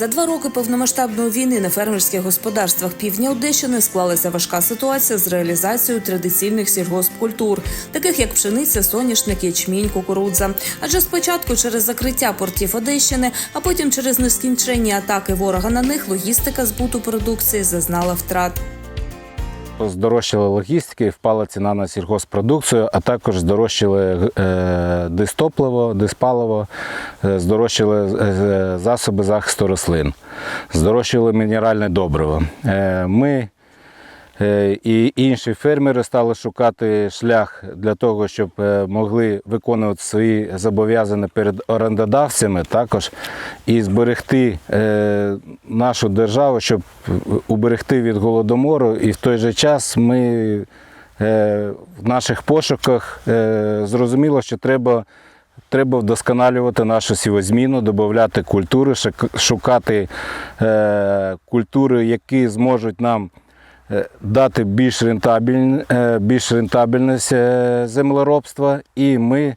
За два роки повномасштабної війни на фермерських господарствах півдня Одещини склалася важка ситуація з реалізацією традиційних сільгоспкультур, таких як пшениця, соняшник, ячмінь, кукурудза. Адже спочатку через закриття портів Одещини, а потім через нескінченні атаки ворога на них логістика збуту продукції зазнала втрат. Здорожчали логістики, впала ціна на сільгоспродукцію, а також здорожчали е, дистопливо, диспаливо, е, здорожчали е, засоби захисту рослин, здорожчали мінеральне добриво. Ми і інші фермери стали шукати шлях для того, щоб е, могли виконувати свої зобов'язання перед орендодавцями, також і зберегти е, нашу державу, щоб уберегти від голодомору. І в той же час ми е, в наших пошуках е, зрозуміло, що треба. Треба вдосконалювати нашу сівозміну, додати культури, шукати е, культури, які зможуть нам е, дати більш, рентабельн, е, більш рентабельність е, землеробства. І ми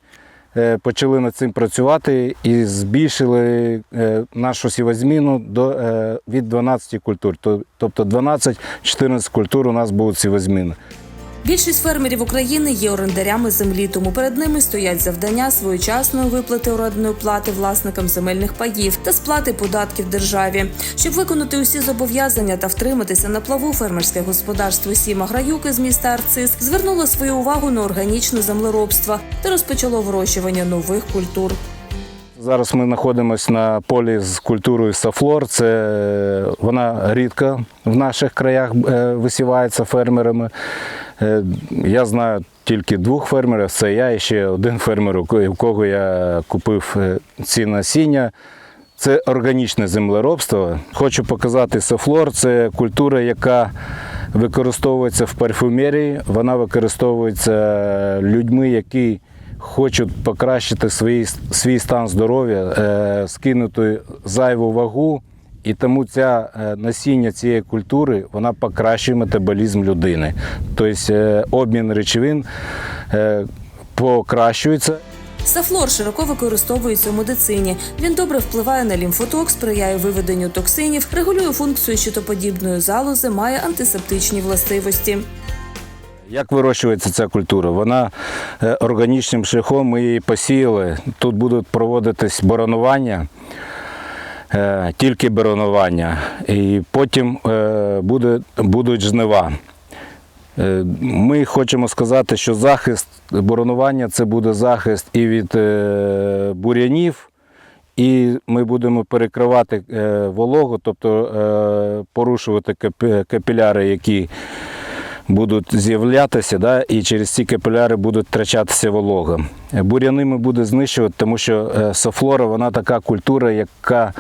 е, почали над цим працювати і збільшили е, нашу сівозміну до, е, від 12 культур. Тобто 12-14 культур у нас будуть сівозміни. Більшість фермерів України є орендарями землі, тому перед ними стоять завдання своєчасної виплати орендної плати власникам земельних паїв та сплати податків державі. Щоб виконати усі зобов'язання та втриматися на плаву, фермерське господарство Сіма Граюки з міста Арцис звернуло свою увагу на органічне землеробство та розпочало вирощування нових культур. Зараз ми знаходимося на полі з культурою сафлор. Це е, вона рідко в наших краях е, висівається фермерами. Е, Я знаю тільки двох фермерів. Це я і ще один фермер, у ко- кого я купив е, ці насіння. Це органічне землеробство. Хочу показати сафлор. Це культура, яка використовується в парфумерії. Вона використовується людьми, які хочуть покращити свій, свій стан здоров'я, е, скинути зайву вагу. І тому ця е, насіння цієї культури вона покращує метаболізм людини. Тобто е, обмін речовин е, покращується. Сафлор широко використовується у медицині. Він добре впливає на лімфоток, сприяє виведенню токсинів, регулює функцію щитоподібної залози, має антисептичні властивості. Як вирощується ця культура? Вона органічним шляхом ми її посіяли. Тут будуть проводитись боронування, тільки боронування, і потім е, буде, будуть жнива. Е, Ми хочемо сказати, що захист боронування це буде захист і від е, бур'янів, і ми будемо перекривати е, вологу, тобто е, порушувати капіляри, які будуть з'являтися, да, і через ці капіляри будуть втрачатися волога. Бур'яни ми буде знищувати, тому що е, софлора вона така культура, яка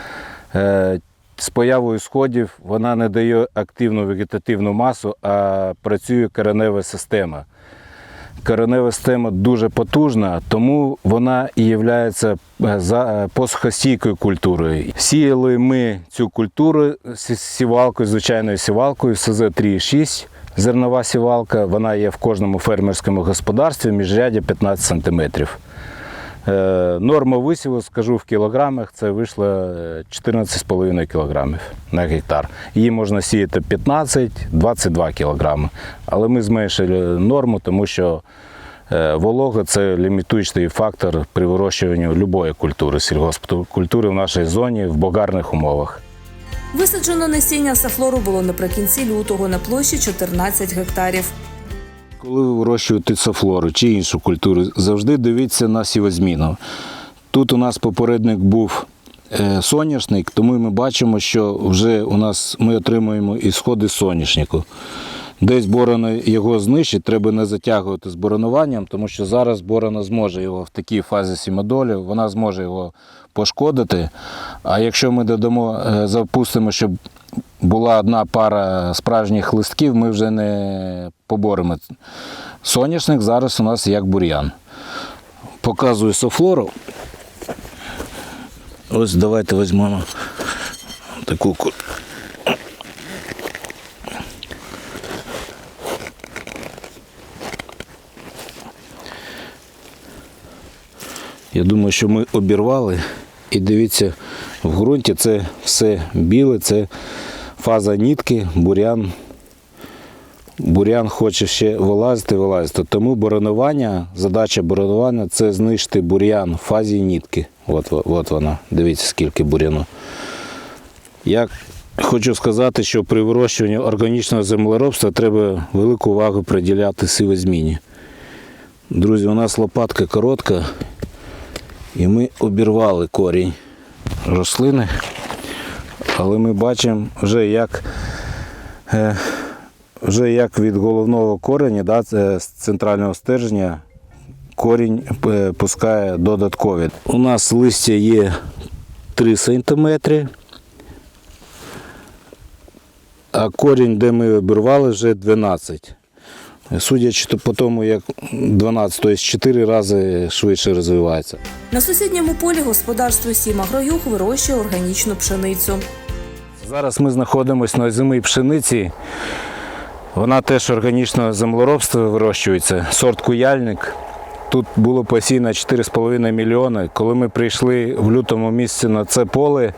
е, з появою сходів вона не дає активну вегетативну масу, а працює коренева система. Коренева система дуже потужна, тому вона і є посухостійкою культурою. Сіяли ми цю культуру з сівалкою, звичайною сівалкою СЗ-3,6 зернова сівалка. Вона є в кожному фермерському господарстві, міжрядя 15 сантиметрів. Е, Норма висіву, скажу в кілограмах, це вийшло е, 14,5 кілограмів на гектар. Її можна сіяти 15-22 кілограми. Але ми зменшили норму, тому що е, волога це лімітуючий фактор при вирощуванні будь-якої культури, сільгоспкультури в нашій зоні в богарних умовах. Висаджено насіння сафлору було наприкінці лютого на площі 14 гектарів. Коли ви вирощуєте сафлору чи іншу культуру, завжди дивіться на сівозміну. Тут у нас попередник був е, соняшник, тому ми бачимо, що вже у нас ми отримуємо ісходи соняшнику. Десь борона його знищить, треба не затягувати з боронуванням, тому що зараз борона зможе його в такій фазі сімодолі, вона зможе його пошкодити. А якщо ми додамо, е, запустимо, щоб була одна пара справжніх листків, ми вже не поборемо. Соняшник зараз у нас як бур'ян. Показую софлору. Ось давайте візьмемо таку Я думаю, що ми обірвали І дивіться, в ґрунті це все біле, це фаза нітки, бурян. Бурян хоче ще вилазити, вилазити. Тому боронування, задача боронування це знищити бур'ян в фазі нітки. От, от вона. Дивіться, скільки буряну. Я хочу сказати, що при вирощуванні органічного землеробства треба велику увагу приділяти сивозміні. Друзі, у нас лопатка коротка, і ми обірвали корінь рослини, але ми бачимо вже як, е, вже як від головного кореня, да, з центрального стержня, корінь е, пускає додаткові. У нас листя є 3 см, а корінь, де ми обірвали, вже 12 Судячи по тому, як 12, тобто 4 рази швидше розвивається. На сусідньому полі господарство Сім Агроюг вирощує органічну пшеницю. Зараз ми знаходимося на зимій пшениці. Вона теж органічного землеробства вирощується. Сорт куяльник. Тут було посіяно 4,5 мільйони. Коли ми прийшли в лютому місяці на це поле,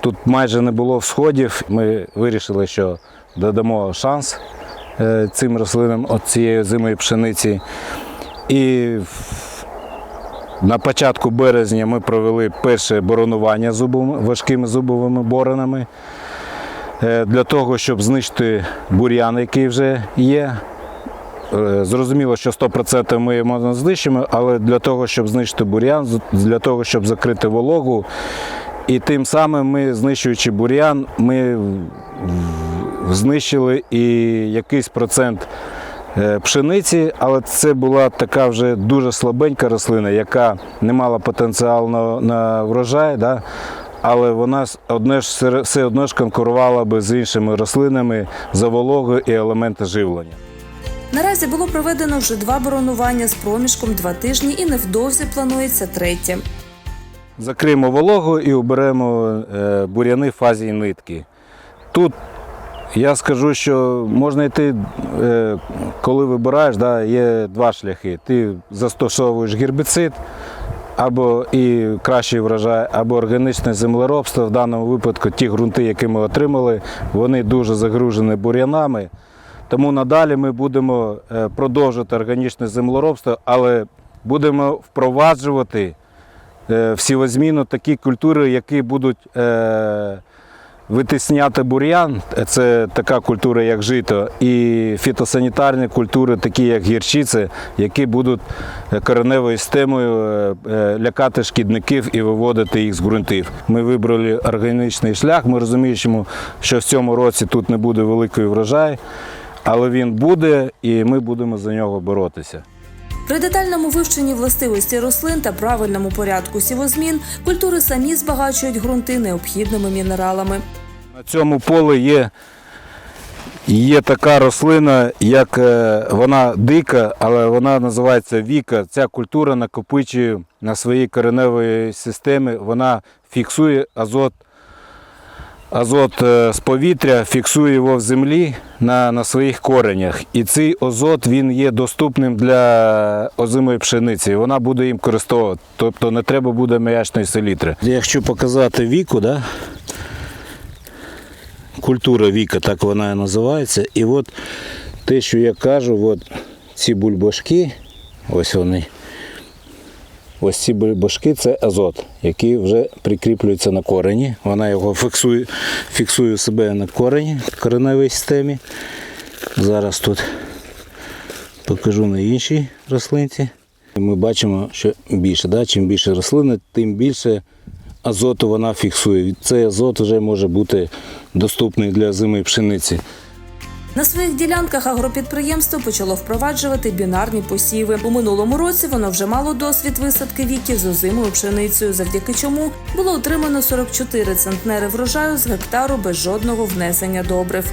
тут майже не було всходів. Ми вирішили, що додамо шанс цим рослинам от цієї зимої пшениці. І на початку березня ми провели перше боронування зубом, важкими зубовими боронами е, для того, щоб знищити бур'ян, який вже є. Е, Зрозуміло, що 100% ми його знищимо, але для того, щоб знищити бур'ян, для того, щоб закрити вологу. І тим самим ми, знищуючи бур'ян, ми знищили і якийсь процент е, пшениці, але це була така вже дуже слабенька рослина, яка не мала потенціалу на, на врожай, да? але вона одне ж все- одно ж конкурувала би з іншими рослинами за вологу і елементи живлення. Наразі було проведено вже два боронування з проміжком два тижні і невдовзі планується третє. Закриємо вологу і оберемо е, буряни в фазі нитки. Тут я скажу, що можна йти, е, коли вибираєш, да, є два шляхи. Ти застосовуєш гербіцид або і кращий врожай, або органічне землеробство. В даному випадку ті ґрунти, які ми отримали, вони дуже загружені бур'янами. Тому надалі ми будемо е, продовжувати органічне землеробство, але будемо впроваджувати е, всівозмінно такі культури, які будуть витисняти бур'ян, це така культура, як жито, і фітосанітарні культури, такі як гірчиця, які будуть е, кореневою системою е, е, лякати шкідників і виводити їх з ґрунтів. Ми вибрали органічний шлях. Ми розуміємо, що в цьому році тут не буде великої врожай, але він буде, і ми будемо за нього боротися. При детальному вивченні властивості рослин та правильному порядку сівозмін культури самі збагачують ґрунти необхідними мінералами. Цьому полі є, є така рослина, як е, вона дика, але вона називається віка. Ця культура накопичує на своїй кореневій системі, вона фіксує азот. Азот е, з повітря фіксує його в землі на, на своїх коренях. І цей азот він є доступним для озимої пшениці. Вона буде їм користувати. Тобто не треба буде м'ячної селітри. Якщо показати віку, да, культура віка, так вона і називається. І от те, що я кажу, от ці бульбашки, ось вони. Ось ці бульбашки це азот, який вже прикріплюється на корені. Вона його фіксує, фіксує себе на корені, кореневій системі. Зараз тут покажу на іншій рослинці. Ми бачимо, що більше. Да? Чим більше рослини, тим більше азоту вона фіксує. Цей азот вже може бути доступний для зими пшениці. На своїх ділянках агропідприємство почало впроваджувати бінарні посіви. У минулому році воно вже мало досвід висадки віків з озимою пшеницею, завдяки чому було отримано 44 центнери врожаю з гектару без жодного внесення добрив.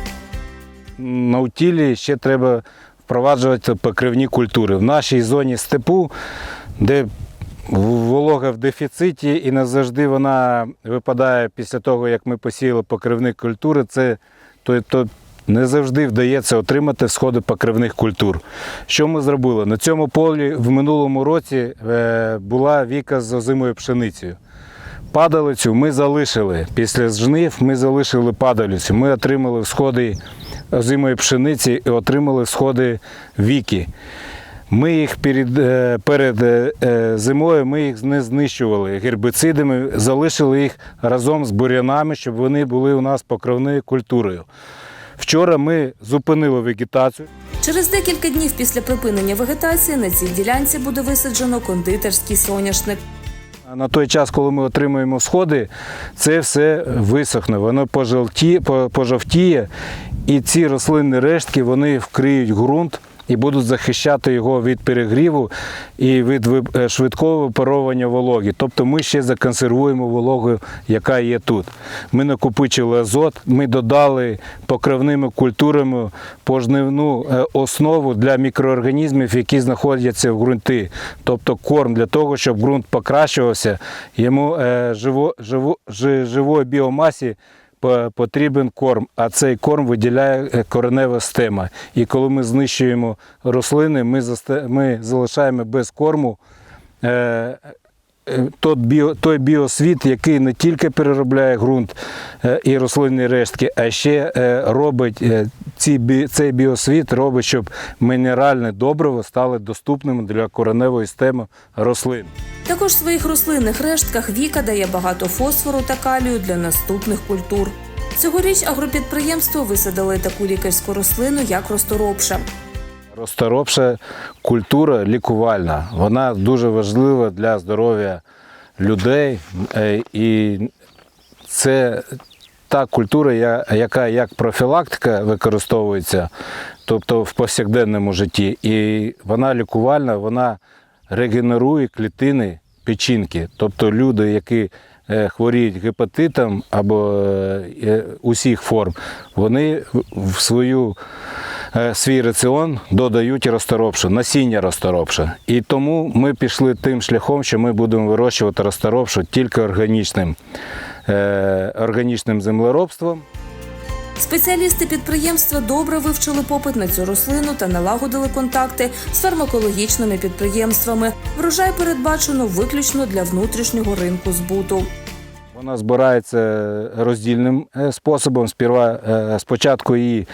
на утілі ще треба впроваджувати покривні культури. В нашій зоні степу, де волога в дефіциті і не завжди вона випадає після того, як ми посіяли покривні культури, це то, то не завжди вдається отримати всходи покривних культур. Що ми зробили? На цьому полі в минулому році е, була віка з озимою пшеницею. Падалицю ми залишили. Після жнив ми залишили падалицю. Ми отримали всходи озимої пшениці і отримали всходи віки. Ми їх перед, е, перед е, е, зимою ми їх не знищували гербіцидами, залишили їх разом з бур'янами, щоб вони були у нас покровною культурою. Вчора ми зупинили вегетацію. Через декілька днів після припинення вегетації на цій ділянці буде висаджено кондитерський соняшник. На той час, коли ми отримуємо сходи, це все висохне, воно пожовті, пожовтіє, і ці рослинні рештки вони вкриють ґрунт і будуть захищати його від перегріву і від е, швидкого випаровування вологи. Тобто ми ще законсервуємо вологу, яка є тут. Ми накопичили азот, ми додали покривними культурами пожнивну е, основу для мікроорганізмів, які знаходяться в ґрунті. Тобто корм для того, щоб ґрунт покращувався, йому е, живо, живо, жи- живої біомасі потрібен корм, а цей корм виділяє е, коренева стема. І коли ми знищуємо рослини, ми, залишаємо без корму е, біо, той біосвіт, який не тільки переробляє ґрунт е, і рослинні рештки, а ще е, робить е, ці, цей біосвіт робить, щоб мінеральне добриво стало доступним для кореневої системи рослин. Також в своїх рослинних рештках Віка дає багато фосфору та калію для наступних культур. Цьогоріч агропідприємство висадили таку лікарську рослину, як розторопша. Розторопша культура лікувальна. Вона дуже важлива для здоров'я людей. Е, І це та культура, яка як профілактика використовується, тобто в повсякденному житті. І вона лікувальна, вона регенерує клітини печінки. Тобто люди, які е, хворіють гепатитом або е, усіх форм, вони в- свою свій раціон додають розторопшу, насіння розторопша. І тому ми пішли тим шляхом, що ми будемо вирощувати розторопшу тільки органічним, е, органічним землеробством. Спеціалісти підприємства добре вивчили попит на цю рослину та налагодили контакти з фармакологічними підприємствами. Врожай передбачено виключно для внутрішнього ринку збуту. Вона збирається роздільним е, способом. Е, спочатку її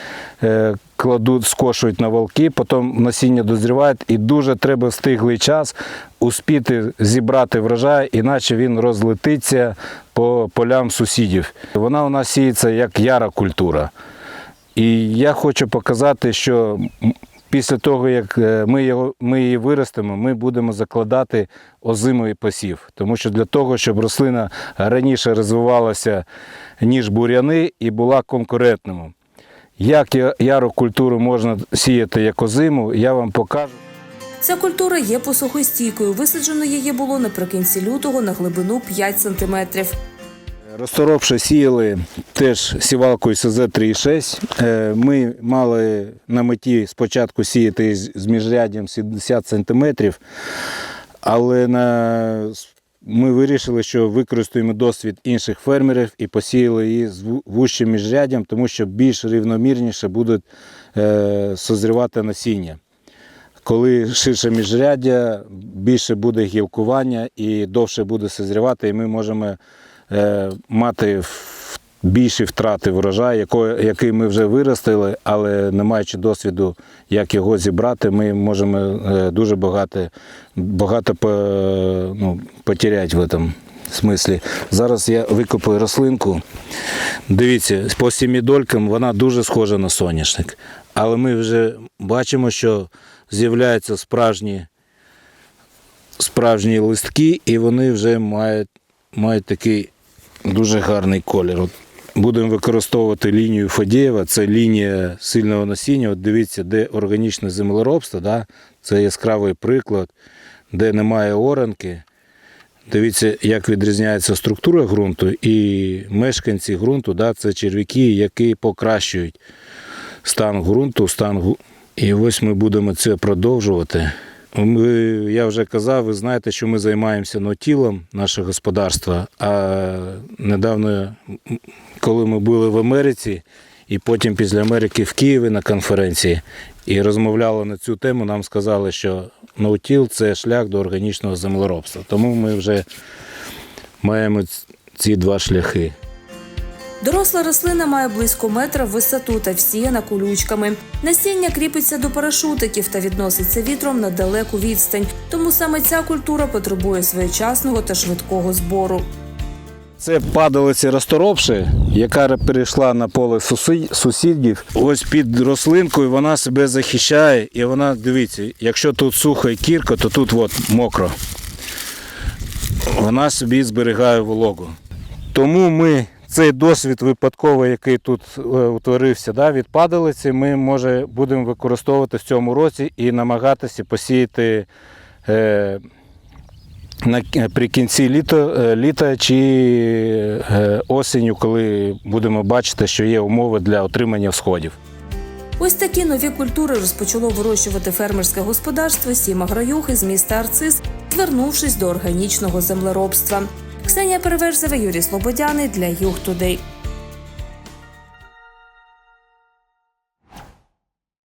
е, кладуть, скошують на волки, потім насіння дозріває, і дуже треба в стиглий час успіти зібрати врожай, іначе він розлетиться по полям сусідів. Вона у нас сіється як яра культура. І я хочу показати, що після того, як е, ми, його, ми її виростемо, ми будемо закладати озимий посів. Тому що для того, щоб рослина раніше розвивалася, ніж буряни, і була конкурентною. Як яру культуру можна сіяти як озиму, я вам покажу. Ця культура є посухостійкою. Висаджено її було наприкінці лютого на глибину 5 сантиметрів. Розторопше сіяли теж сівалкою СЗ-3,6. Е, Ми мали на меті спочатку сіяти з міжряддям 70 см, але на... ми вирішили, що використаємо досвід інших фермерів і посіяли її з вущим міжрядям, тому що більш рівномірніше будуть е, созрівати насіння. Коли ширше міжряддя, більше буде гілкування і довше буде созрівати, і ми можемо е, мати більші втрати врожаю, який ми вже виростили, але не маючи досвіду, як його зібрати, ми можемо е, дуже багато, багато по, ну, потеряти в цьому смислі. Зараз я викопаю рослинку. Дивіться, по сімідолькам вона дуже схожа на соняшник. Але ми вже бачимо, що з'являються справжні, справжні листки, і вони вже мають, мають такий дуже гарний колір. Будемо використовувати лінію Фадєєва, це лінія сильного насіння. От дивіться, де органічне землеробство, да? це яскравий приклад, де немає оранки. Дивіться, як відрізняється структура ґрунту і мешканці ґрунту, да, це черв'яки, які покращують стан ґрунту, стан гу- І ось ми будемо це продовжувати. Ми, я вже казав, ви знаєте, що ми займаємося нотілом наше господарство. А недавно, коли ми були в Америці, і потім після Америки в Києві на конференції і розмовляли на цю тему, нам сказали, що ноутіл це шлях до органічного землеробства. Тому ми вже маємо ці два шляхи. Доросла рослина має близько метра в висоту та всіяна колючками. Насіння кріпиться до парашутиків та відноситься вітром на далеку відстань. Тому саме ця культура потребує своєчасного та швидкого збору. Це падалиця розторопши, яка перейшла на поле сусідів. Ось під рослинкою вона себе захищає, і вона, дивіться, якщо тут сухо і кірка, то тут от мокро. Вона собі зберігає вологу. Тому ми цей досвід випадковий, який тут е, утворився да, від падалиці, ми може будемо використовувати в цьому році і намагатися посіяти. Е, наприкінці літа, е, літа чи е, осінню, коли будемо бачити, що є умови для отримання всходів. Ось такі нові культури розпочало вирощувати фермерське господарство Сіма Граюхи з міста Арцис, звернувшись до органічного землеробства. Ксенія Переверзева, Юрій Слободяний для Юг Тудей.